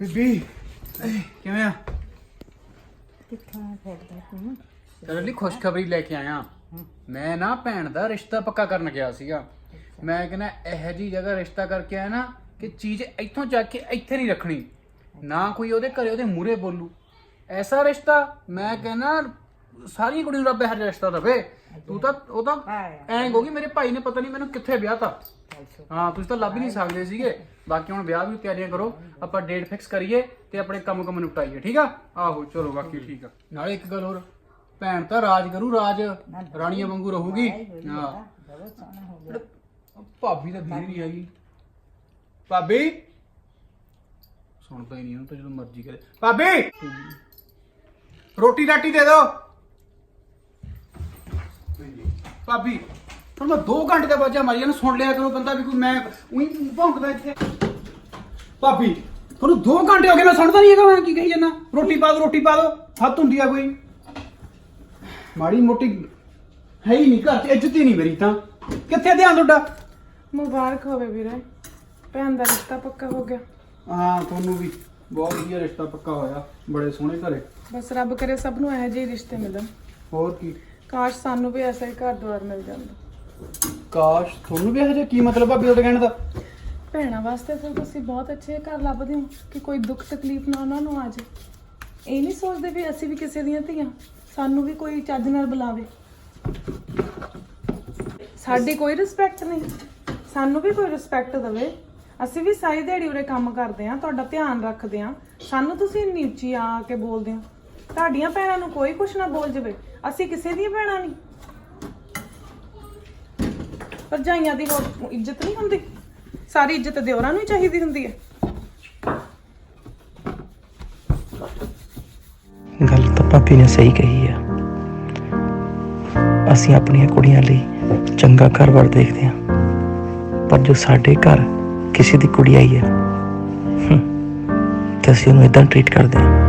ਬੀਬੀ। ਕਿਵੇਂ ਆ? ਕਿੱਥੋਂ ਫਿਰਦਾ ਤੂੰ ਤੇਰੇ ਲਈ ਖੁਸ਼ਖਬਰੀ ਲੈ ਕੇ ਆਇਆ। ਮੈਂ ਨਾ ਭੈਣ ਦਾ ਰਿਸ਼ਤਾ ਪੱਕਾ ਕਰਨ ਗਿਆ ਸੀਗਾ। ਮੈਂ ਕਹਿੰਦਾ ਇਹੋ ਜੀ ਜਗ੍ਹਾ ਰਿਸ਼ਤਾ ਕਰਕੇ ਆਇਆ ਨਾ ਕਿ ਚੀਜ਼ ਇੱਥੋਂ ਚੱਕ ਕੇ ਇੱਥੇ ਨਹੀਂ ਰੱਖਣੀ। ਨਾ ਕੋਈ ਉਹਦੇ ਘਰੇ ਉਹਦੇ ਮੂਹਰੇ ਬੋਲੂ। ਐਸਾ ਰਿਸ਼ਤਾ ਮੈਂ ਕਹਿੰਦਾ ਸਾਰੀ ਕੁੜੀ ਨੂੰ ਰੱਬ ਇਹੋ ਰਿਸ਼ਤਾ ਦਵੇ। ਤੂੰ ਤਾਂ ਉਹ ਤਾਂ ਐਂ ਕਹੋਗੀ ਮੇਰੇ ਭਾਈ ਨੇ ਪਤਾ ਨਹੀਂ ਮੈਨੂੰ ਕਿੱਥੇ ਵਿਆਹ ਤਾ ਹਾਂ, ਤੁਸੀਂ ਤਾਂ ਲੱਭ ਹੀ ਨਹੀਂ ਸਕਦੇ ਸੀਗੇ। ਬਾਕੀ ਹੁਣ ਵਿਆਹ ਵੀ ਤਿਆਰੀਆਂ ਕਰੋ, ਆਪਾਂ ਡੇਟ ਫਿਕਸ ਕਰੀਏ ਤੇ ਆਪਣੇ ਕੰਮ ਕੰਮ ਨਿਪਟਾਈਏ, ਠੀਕ ਆ? ਆਹੋ, ਚਲੋ, ਬਾਕੀ ਠੀਕ ਆ। ਨਾਲੇ ਇੱਕ ਗੱਲ ਹੋਰ, ਭੈਣ ਤਾਂ ਰਾਜ ਕਰੂ, ਰਾਜ। ਰਾਣੀਆਂ ਵਾਂਗੂ ਰਹੂਗੀ। ਹਾਂ। ਭਾਬੀ ਤਾਂ ਦੀਦੀ ਨਹੀਂ ਹੈਗੀ। ਭਾਬੀ! ਸੁਣਦਾ ਹੀ ਨਹੀਂ ਉਹਨੂੰ ਤਾਂ ਜਦੋਂ ਮਰਜ਼ੀ ਕਰੇ। ਭਾਬੀ! ਰੋਟੀ ਰਾਟੀ ਦੇ ਦਿਓ। ਭਾਬੀ! ਹੁਣ ਮੈਂ 2 ਘੰਟੇ ਦਾ ਬਾਜਾ ਮਾਰੀ ਇਹਨੂੰ ਸੁਣ ਲਿਆ ਕਰੋ ਬੰਦਾ ਵੀ ਕੋਈ ਮੈਂ ਉਹੀ ਭੌਂਕਦਾ ਇੱਥੇ। ਭਾਬੀ ਤੁਹਾਨੂੰ 2 ਘੰਟੇ ਹੋ ਗਏ ਮੈਂ ਸੁਣਦਾ ਨਹੀਂ ਹੈਗਾ ਮੈਂ ਕੀ ਕਹੀ ਜਾਂਦਾ? ਰੋਟੀ ਪਾ ਦਿਓ ਰੋਟੀ ਪਾ ਦਿਓ ਹੱਥ ਹੁੰਦੀ ਆ ਕੋਈ। ਮਾੜੀ ਮੋਟੀ ਹੈ ਹੀ ਨਹੀਂ ਘਰ 'ਚ ਇੱਜ਼ਤ ਹੀ ਨਹੀਂ ਮੇਰੀ ਤਾਂ। ਕਿੱਥੇ ਧਿਆਨ ਤੁਹਾਡਾ? ਮੁਬਾਰਕ ਹੋਵੇ ਵੀਰੇ ਭੈਣ ਦਾ ਰਿਸ਼ਤਾ ਪੱਕਾ ਹੋ ਗਿਆ। ਹਾਂ ਤੁਹਾਨੂੰ ਵੀ ਬਹੁਤ ਵਧੀਆ ਰਿਸ਼ਤਾ ਪੱਕਾ ਹੋਇਆ ਬੜੇ ਸੋਹਣੇ ਘਰੇ। ਬਸ ਰੱਬ ਕਰੇ ਸਭ ਨੂੰ ਇਹੋ ਜਿਹੇ ਰਿਸ਼ਤੇ ਮਿਲਣ। ਹੋਰ ਕੀ? ਕਾਸ਼ ਸਾਨੂੰ ਵੀ ਐਸਾ ਹੀ ਘਰ ਦੁਆਰ ਮਿਲ ਜਾਂਦਾ। ਕਾਸ਼ ਤੁਹਾਨੂੰ ਵੀ ਇਹੋ ਕੀ ਮਤਲਬ ਆ ਉਹਦੇ ਕਹਿਣ ਦਾ? ਭੈਣਾਂ ਵਾਸਤੇ ਫਿਰ ਤੁਸੀਂ ਬਹੁਤ ਅੱਛੇ ਘਰ ਲੱਭਦੇ ਹੋ ਕਿ ਕੋਈ ਦੁੱਖ ਤਕਲੀਫ ਨਾ ਉਹਨਾਂ ਨੂੰ ਆ ਜਾਏ। ਇਹ ਨਹੀਂ ਸੋਚਦੇ ਵੀ ਅਸੀਂ ਵੀ ਕਿਸੇ ਦੀਆਂ ਧੀਆਂ, ਸਾਨੂੰ ਵੀ ਕੋਈ ਚੱਜ ਨਾਲ ਬੁਲਾਵੇ। ਸਾਡੀ ਕੋਈ ਰਿਸਪੈਕਟ ਨਹੀਂ, ਸਾਨੂੰ ਵੀ ਕੋਈ ਰਿਸਪੈਕਟ ਦੇਵੇ। ਅਸੀਂ ਵੀ ਸਾਰੀ ਦਿਹਾੜੀ ਉਰੇ ਕੰਮ ਕਰਦੇ ਆ ਤੁਹਾਡਾ ਧਿਆਨ ਰੱਖਦੇ ਆ ਸਾਨੂੰ ਤੁਸੀਂ ਇੰਨੀ ਉੱਚੀ ਆ ਕੇ ਬੋਲਦੇ ਹੋ। ਤੁਹਾਡੀਆਂ ਭੈਣਾਂ ਨੂੰ ਕੋਈ ਕੁਛ ਨਾ ਬੋਲ ਜਾਵੇ। ਅਸੀਂ ਕਿਸੇ ਦੀਆਂ ਭੈਣਾਂ ਨਹੀਂ। ਭਰਜਾਈਆਂ ਦੀ ਹੋਰ ਇੱਜ਼ਤ ਨਹੀਂ ਹੁੰਦੀ? ਸਾਰੀ ਇੱਜ਼ਤ ਦਿਓਰਾਂ ਨੂੰ ਹੀ ਚਾਹੀਦੀ ਹੁੰਦੀ ਹੈ। ਗੱਲ ਤਾਂ ਭਾਬੀ ਨੇ ਸਹੀ ਕਹੀ ਆ। ਅਸੀਂ ਆਪਣੀਆਂ ਕੁੜੀਆਂ ਲਈ ਚੰਗਾ ਘਰ-ਬਾਰ ਦੇਖਦੇ ਹਾਂ। ਪਰ ਜੋ ਸਾਡੇ ਘਰ ਕਿਸੇ ਦੀ ਕੁੜੀ ਆਈ ਹੈ ਹਮ, ਤੇ ਅਸੀਂ ਉਹਨੂੰ ਇਦਾਂ ਟ੍ਰੀਟ ਕਰਦੇ ਹਾਂ।